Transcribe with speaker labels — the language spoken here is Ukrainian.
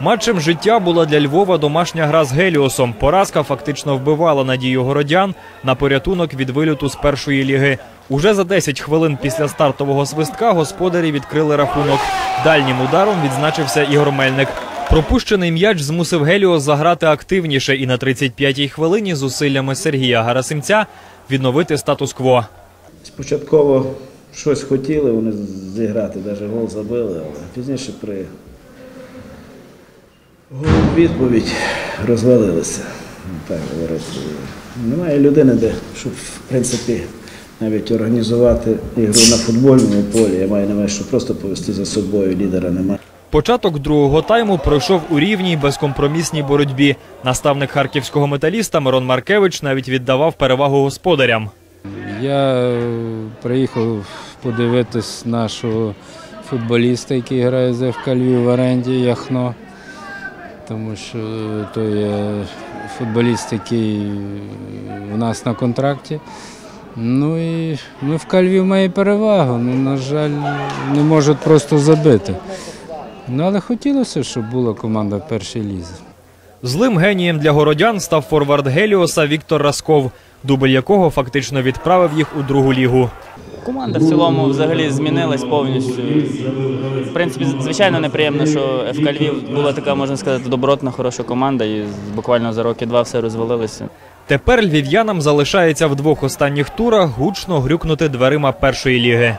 Speaker 1: Матчем життя була для Львова домашня гра з Геліосом. Поразка фактично вбивала надію городян на порятунок від виліту з першої ліги. Уже за 10 хвилин після стартового свистка господарі відкрили рахунок. Дальнім ударом відзначився Ігор Мельник. Пропущений м'яч змусив Геліос заграти активніше і на 35-й хвилині зусиллями Сергія Гарасимця відновити статус-кво.
Speaker 2: Спочатково щось хотіли вони зіграти, навіть гол забили, але пізніше при відповідь розвалилися. Так говорити. Немає людини, де, щоб в принципі навіть організувати ігру на футбольному полі. Я маю на увазі, що просто повести за собою лідера немає.
Speaker 1: Початок другого тайму пройшов у рівній безкомпромісній боротьбі. Наставник харківського металіста Мирон Маркевич навіть віддавав перевагу господарям.
Speaker 3: Я е, приїхав подивитись нашого футболіста, який грає за ФК Львів в оренді Яхно. Тому що то є футболіст, який у нас на контракті. Ну і ну, ФК Львів має перевагу. Ну, на жаль, не можуть просто забити. Ну, але хотілося, щоб була команда в першій лізі.
Speaker 1: Злим генієм для городян став форвард Геліоса Віктор Расков, дубль якого фактично відправив їх у другу лігу.
Speaker 4: Команда в цілому взагалі змінилась повністю. В принципі, звичайно, неприємно, що ФК Львів була така, можна сказати, добротна, хороша команда, і буквально за роки два все розвалилося.
Speaker 1: Тепер львів'янам залишається в двох останніх турах гучно грюкнути дверима першої ліги.